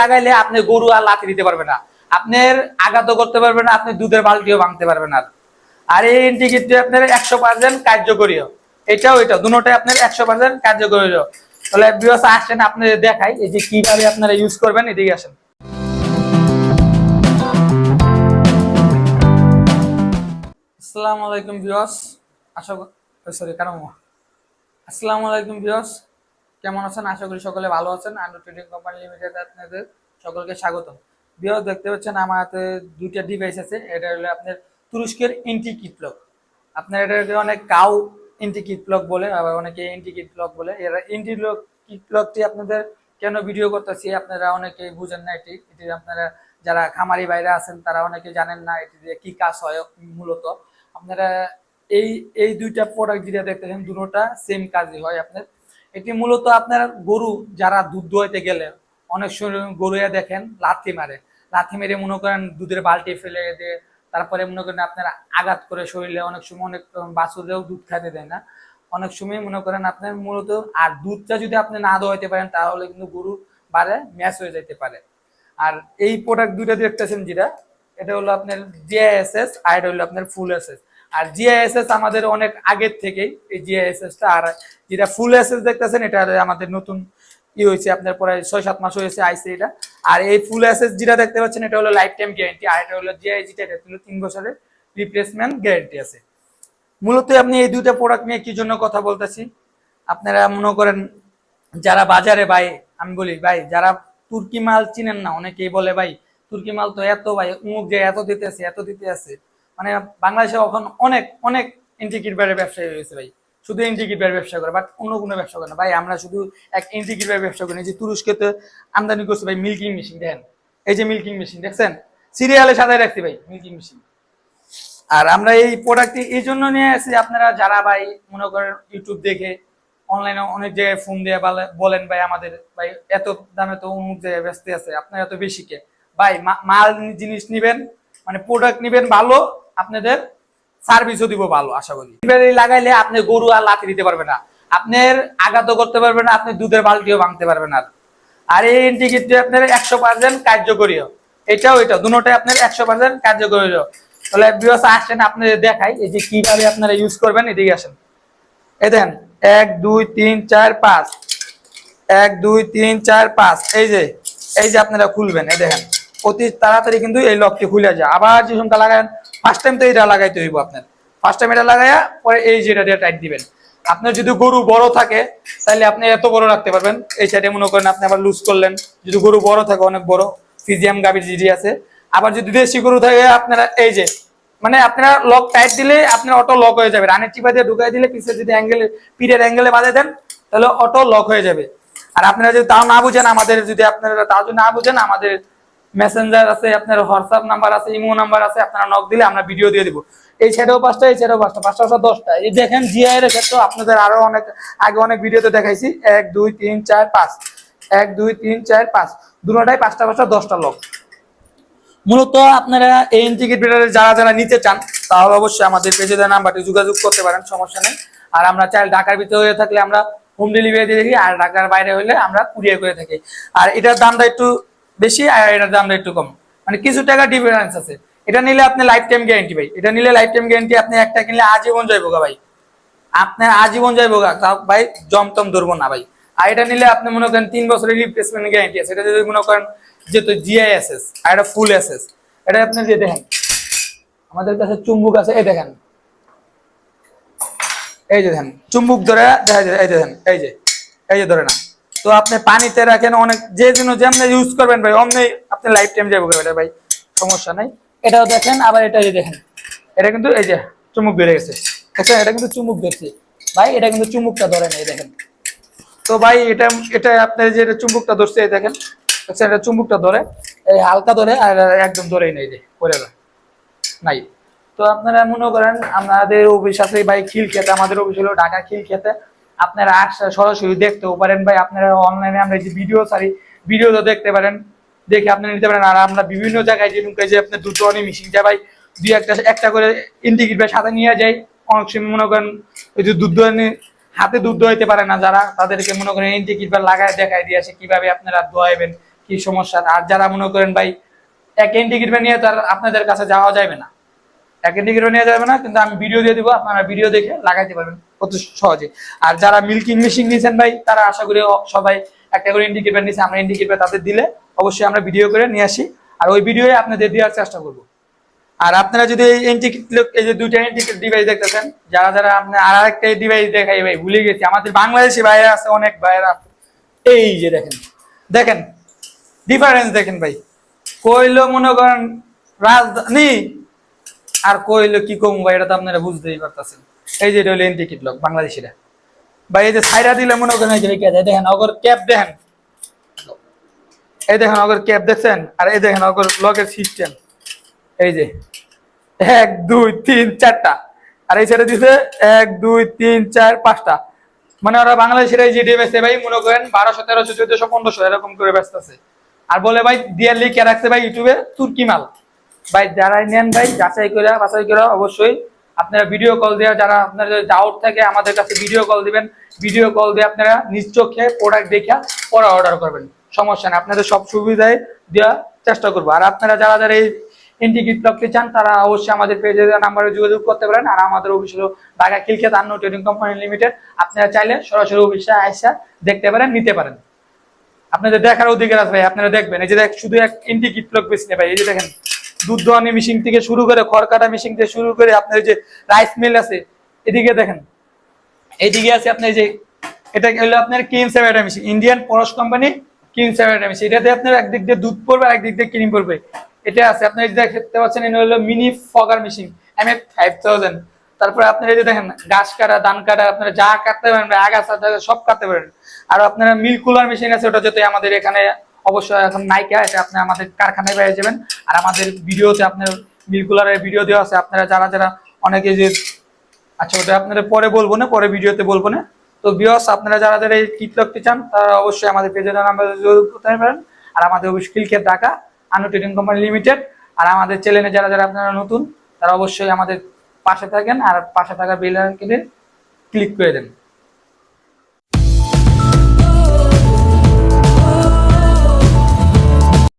লাগাইলে আপনি গরু আর লাথি দিতে পারবে না। আপনার আঘাতও করতে পারবে না, আপনি দুধের বালতিও ভাঙতে পারবেন না। আর এই ইন্টিগ্রিটি আপনার একশো পার্সেন্ট কার্যকরীয়। এটাও এটা, দুটোটাই আপনার একশো পার্সেন্ট কার্যকরীয়। তাহলে বিবাস আসেন, আপনাদের দেখাই, এই যে কীভাবে আপনারা ইউজ করবেন, এদিকে আসেন। আসসালামু আলাইকুম বিয়স আশা সরি কারণ আসসালামু আলাইকুম বিয়স কেমন আছেন? আশা করি সকলে ভালো আছেন। আন্ডার ট্রেডিং কোম্পানি লিমিটেড আপনাদের সকলকে স্বাগত। বিয়স দেখতে পাচ্ছেন আমার হাতে দুইটা ডিভাইস আছে। এটা হলো আপনার তুরস্কের ইন্টি কিটলক আপনার এটাকে অনেক কাউ ইন্টি কিটলক বলে, আবার অনেকে ইন্টি কিটলক বলে। এরা ইন্টি কিটলকটি আপনাদের কেন ভিডিও করতেছি আপনারা অনেকেই বুঝেন না এটি। এটি আপনারা যারা খামারি বাইরে আছেন, তারা অনেকে জানেন না এটি দিয়ে কি কাজ হয় মূলত। আপনারা এই এই দুইটা প্রোডাক্ট যেটা দেখতেছেন, দুটোটা সেম কাজই হয় আপনার। এটি মূলত আপনার গরু যারা দুধ দোয়াইতে গেলে, অনেক সময় গরুয়া দেখেন লাথি মারে। লাথি মেরে মনে করেন দুধের বালতি ফেলে দিয়ে তারপরে মনে করেন আপনার আঘাত করে শরীরে অনেক সময় অনেক বাছুরেও দুধ খাইতে দেয় না। অনেক সময় মনে করেন আপনার মূলত, আর দুধটা যদি আপনি না দোয়াইতে পারেন, তাহলে কিন্তু গরু বারে ম্যাচ হয়ে যেতে পারে। আর এই প্রোডাক্ট দুইটা দেখতেছেন যেটা, এটা হলো আপনার জিআইএসএস আর এটা হলো আপনার ফুল এসএস আর জিআইএসএস আমাদের অনেক আগের থেকেই এই জিআইএসএস টা, আর যেটা ফুল এসএস দেখতেছেন, এটা আমাদের নতুন ই হয়েছে, আপনার প্রায় ছয় সাত মাস হয়েছে আইসি এটা। আর এই ফুল এসএস যেটা দেখতে পাচ্ছেন, এটা হলো লাইফ টাইম গ্যারান্টি আর এটা হলো জিআই যেটা এটা হলো তিন বছরের রিপ্লেসমেন্ট গ্যারেন্টি আছে। মূলত আপনি এই দুইটা প্রোডাক্ট নিয়ে কি জন্য কথা বলতেছি? আপনারা মনে করেন, যারা বাজারে ভাই, আমি বলি ভাই, যারা তুর্কি মাল চিনেন না, অনেকেই বলে ভাই, তুর্কি মাল তো এত ভাই উমুক যে এত দিতে আছে এত দিতে আছে। মানে বাংলাদেশে এখন অনেক অনেক ইন্টিকিট ব্যারের ব্যবসায়ী হয়েছে ভাই। শুধু ব্যারের ব্যবসা করে বাট অন্য কোনো ব্যবসা করে না। ভাই, আমরা শুধু এক ব্যারের ব্যবসা করি। যে তুরস্কে তো আমদানি করছে ভাই মিল্কিং মেশিন দেখেন। এই যে মিল্কিং মেশিন দেখছেন? সিরিয়ালে সাজায় রাখছি ভাই মিল্কিং মেশিন আর আমরা এই প্রোডাক্টটি এই জন্য নিয়ে আসি আপনারা যারা ভাই, মনে করেন ইউটিউব দেখে অনলাইনে অনেক জায়গায় ফোন দিয়ে বলে- বলেন ভাই আমাদের, ভাই, এত দামে তো অমুক জায়গায় ব্যস্ত আছে, আপনার এত বেশি কে? ভাই মাল জিনিস নিবেন মানে প্রোডাক্ট নিবেন ভালো আপনাদের সার্ভিসও দিব ভালো, আশা করি। ব্যাটারি লাগাইলে আপনি গরু আর লাথি দিতে পারবে না। আপনার আঘাতও করতে পারবেন না, আপনি দুধের বালতিও ভাঙতে পারবেন না। আর এই ইন্টিগ্রিটি আপনার একশো পার্সেন্ট কার্যকরীয় এটাও এটা দুটোটাই আপনার একশো পার্সেন্ট কার্যকরীয় তাহলে বিবাস আসেন, আপনাদের দেখাই, এই যে কীভাবে আপনারা ইউজ করবেন, এদিকে আসেন। এই দেখেন, এক, দুই, তিন, চার, পাঁচ। এক, দুই, তিন, চার, পাঁচ। এই যে এই যে আপনারা খুলবেন, এই দেখেন। অতি তাড়াতাড়ি কিন্তু এই লকটি খুলে যায়। আবার যে সংখ্যা লাগান ফার্স্ট টাইম তো এটা লাগাইতে হইব আপনার। ফার্স্ট টাইম এটা লাগাইয়া পরে এই যেটা দিয়ে টাইট দিবেন। আপনার যদি গরু বড় থাকে তাহলে আপনি এত বড় রাখতে পারবেন। এই সাইডে মনে করেন আপনি আবার লুজ করলেন। যদি গরু বড় থাকে, অনেক বড়। ফিজিয়াম গাভীর জিডি আছে। আবার যদি দেশি গরু থাকে, আপনারা এই যে মানে আপনারা লক টাইট দিলে আপনার অটো লক হয়ে যাবে। রানের চিপা দিয়ে ঢুকাই দিলে পিছের যদি অ্যাঙ্গেলে পিঠের অ্যাঙ্গেলে বাঁধে দেন, তাহলে অটো লক হয়ে যাবে। আর আপনারা যদি তাও না বুঝেন, আমাদের যদি আপনারা তাও যদি না বুঝেন, আমাদের মেসেঞ্জার আছে, আপনার হোয়াটসঅ্যাপ নাম্বার আছে ইমো নাম্বার আছে, আপনারা নক দিলে আমরা ভিডিও দিয়ে দিব। এই ছেড়েও পাঁচটা এই ছেড়েও পাঁচটা পাঁচটা পাঁচটা দশটা। এই দেখেন জিআই এর ক্ষেত্রে আপনাদের আরও অনেক, আগে অনেক ভিডিওতে দেখাইছি। এক, দুই, তিন, চার, পাঁচ। এক, দুই, তিন, চার, পাঁচ। দুটাই পাঁচটা পাঁচটা, দশটা লক মূলত আপনারা এই ইন্টিগ্রেট ব্রেডারে যারা যারা নিতে চান, তাহলে অবশ্যই আমাদের পেজে দেওয়া নাম্বারটি যোগাযোগ করতে পারেন, সমস্যা নেই। আর আমরা চাইলে ঢাকার ভিতরে হয়ে থাকলে আমরা হোম ডেলিভারি দিয়ে থাকি, আর ঢাকার বাইরে হলে আমরা কুরিয়ার করে থাকি। আর এটার দামটা একটু বেশি আর এটার দামটা একটু কম। মানে কিছু টাকা ডিফারেন্স আছে। এটা নিলে আপনি লাইফ টাইম গ্যারেন্টি ভাই। এটা নিলে লাইফ টাইম গ্যারেন্টি আপনি একটা কিনলে আজীবন যাইবো গা ভাই। আপনার আজীবন যাইবো গা ভাই জমটম ধরবো না ভাই। আর এটা নিলে আপনি মনে করেন তিন বছরের রিপ্লেসমেন্ট গ্যারেন্টি আছে। এটা যদি মনে করেন যে যেহেতু জিআইএসএস আর এটা ফুল এসএস এটা আপনি যে দেখেন, আমাদের কাছে চুম্বুক আছে, এই দেখেন। এই যে দেখেন, চুম্বুক ধরে দেখা যায়, এই যে দেখেন, এই যে এই যে ধরে না তো আপনি পানিতে রাখেন অনেক যে জন্য যেমন ইউজ করবেন ভাই অমনি আপনি লাইফ টাইম যাব এটা ভাই সমস্যা নাই। এটাও দেখেন আবার এটা দেখেন। এটা কিন্তু এই যে চুমুক বেড়ে গেছে। দেখছেন এটা কিন্তু চুমুক ধরছে। ভাই এটা কিন্তু চুমুকটা ধরে নেই দেখেন। তো ভাই এটা এটা আপনার যে এটা চুম্বকটা ধরছে এই দেখেন। দেখছেন এটা চুম্বকটা ধরে এই হালকা ধরে আর একদম ধরেই নেই যে করে নাই। তো আপনারা মনে করেন আমাদের অফিস আছে ভাই খিল খেতে আমাদের অফিস হলো ঢাকা খিল খেতে আপনারা আসলে সরাসরি দেখতেও পারেন ভাই, আপনারা অনলাইনে আমরা যে ভিডিও সারি ভিডিও তো দেখতে পারেন। দেখে আপনারা নিতে পারেন। আর আমরা বিভিন্ন জায়গায় যে নুকে যে আপনার দুটো অনেক মিশিং যায় ভাই, দুই একটা একটা করে ইন্টিগ্রেট ভাই সাথে নিয়ে যাই অনেক সময় মনে করেন ওই যে দুধ দোয়ানি, হাতে দুধ দোয়াইতে পারে না যারা, তাদেরকে মনে করেন ইন্টিগ্রেট বা লাগায় দেখায় দিয়ে আসে কীভাবে আপনারা দোয়াইবেন, কি সমস্যা। আর যারা মনে করেন ভাই, এক টিকিট নিয়ে তার আপনাদের কাছে যাওয়া যাবে না। এক টিকিট নিয়ে যাবে না, কিন্তু আমি ভিডিও দিয়ে দিব, আপনারা ভিডিও দেখে লাগাইতে পারবেন অত সহজে। আর যারা মিল্কিং মেশিন নিয়েছেন ভাই, তারা আশা করি সবাই একটা করে ইন্ডিকেটার নিয়েছে আমরা ইন্ডিকেটার তাদের দিলে অবশ্যই আমরা ভিডিও করে নিয়ে আসি। আর ওই ভিডিও আপনাদের দেওয়ার চেষ্টা করব। আর আপনারা যদি এই এই যে দুইটা এন্টিকেট ডিভাইস দেখতেছেন, যারা যারা আপনি আর একটা ডিভাইস দেখাই ভাই, ভুলে গেছি, আমাদের বাংলাদেশি বাইরে আছে, অনেক বাইরে আছে এই যে দেখেন দেখেন ডিফারেন্স দেখেন ভাই। কইলো মনে করেন রাজধানী আর কইলো কি কম ভাই, এটা তো আপনারা বুঝতেই পারতেছেন। এই যে এটা হলো টিকিট লক বাংলাদেশিরা। ভাই, এই যে সাইরা দিলে মনে করেন এই যে দেখেন অগর ক্যাপ দেখেন। এই দেখেন অগর ক্যাপ দেখছেন? আর এই দেখেন অগর লকের সিস্টেম এই যে, এক, দুই, তিন, চারটা। আর এই সাইডে দিছে এক, দুই, তিন, চার, পাঁচটা। মানে ওরা বাংলাদেশের এই যে ডে বেচে ভাই, মনে করেন বারোশো, তেরোশো, চোদ্দশো, পনেরোশো, এরকম করে ব্যস্ত আছে আর বলে ভাই, দিয়ে লিখে রাখছে ভাই ইউটিউবে তুর্কি মাল। ভাই, যারাই নেন ভাই, যাচাই করে, বাছাই করে অবশ্যই আপনারা ভিডিও কল দেওয়া যারা আপনাদের ডাউট থাকে, আমাদের কাছে ভিডিও কল দিবেন। ভিডিও কল দিয়ে আপনারা চোখে প্রোডাক্ট দেখে পরে অর্ডার করবেন। সমস্যা নেই, আপনাদের সব সুবিধায় দেওয়ার চেষ্টা করব। আর আপনারা যারা যারা এই ইন্টিগ্রেট লকটি চান, তারা অবশ্যই আমাদের পেজে নাম্বারে যোগাযোগ করতে পারেন। আর আমাদের অফিস হলো Dhaka Khilkhet আন্ন trading company limited আপনারা চাইলে সরাসরি অফিসে আইসা দেখতে পারেন, নিতে পারেন। আপনাদের দেখার অধিকার আছে ভাই, আপনারা দেখবেন। এই যে শুধু এক ইন্টিগ্রেট লক বেশি নেই ভাই, এই যে দেখেন। দুধ দোয়ানি মেশিন থেকে শুরু করে খড় কাটা মেশিন থেকে শুরু করে আপনার যে রাইস মিল আছে, এদিকে দেখেন। এইদিকে আছে আপনার যে, এটা হলো আপনার কিন সেভেটা মেশিন ইন্ডিয়ান পরশ কোম্পানি কিন সেভেটা মেশিন এটাতে আপনার একদিক দিয়ে দুধ পড়বে একদিক দিয়ে ক্রিম পড়বে। এটা আছে আপনার দেখতে পাচ্ছেন, এটা হলো mini fogger machine M F five thousand তারপরে আপনারা যে দেখেন গাছ কাটা, ধান কাটা, আপনারা যা কাটতে পারেন, আগাছা সব কাটতে পারেন। আর আপনারা মিল কুলার মেশিন আছে, ওটা যাতে আমাদের এখানে অবশ্যই এখন নাইকা এটা আপনি আমাদের কারখানায় পেয়ে যাবেন। আর আমাদের ভিডিওতে আপনার মিলকুলারের ভিডিও দেওয়া আছে। আপনারা যারা যারা অনেকে যে আচ্ছা ওটা আপনারা পরে বলব না, পরে ভিডিওতে বলব না। তো বিয়স আপনারা যারা যারা এই কিট রাখতে চান, তারা অবশ্যই আমাদের পেজের নাম্বার করতে পারেন। আর আমাদের কিলকে ঢাকা আনু ট্রেডিং কোম্পানি লিমিটেড আর আমাদের চ্যানেলে যারা যারা আপনারা নতুন, তারা অবশ্যই আমাদের পাশে থাকেন। আর পাশে থাকা বেল আইকনে ক্লিক করে দেন।